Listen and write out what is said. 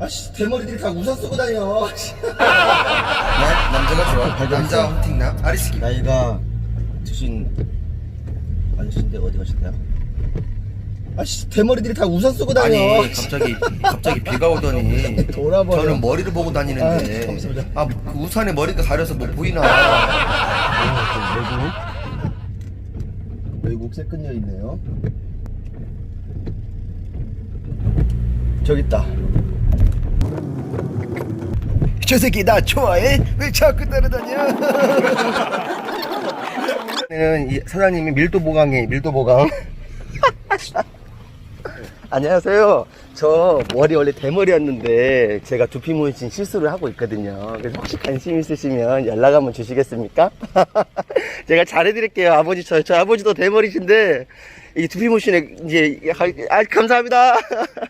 아씨 대머리들이 다 우산 쓰고 다녀 나 남자가 좋아. 남자 헌팅남 아리스키. 나이가 드신 아저씨인데 어디 가셨대요? 아씨 대머리들이 다 우산 쓰고 다녀 아니 갑자기 갑자기 비가 오더니 돌아버려. 저는 머리를 보고 다니는데 아, 잠시만요. 아그 우산에 머리가 가려서 뭐 보이나 외국 외국 새끈녀 있네요 저기 있다 저 새끼 나 좋아해? 왜 자꾸 따라다녀? 는이 사장님이 밀도 보강해 밀도 보강 안녕하세요 저 머리 원래 대머리였는데 제가 두피 문신 실수를 하고 있거든요 그래서 혹시 관심 있으시면 연락 한번 주시겠습니까? 제가 잘해드릴게요 아버지 저, 저 아버지도 대머리신데 이 두피 문신에 이제 아, 감사합니다 아, 재밌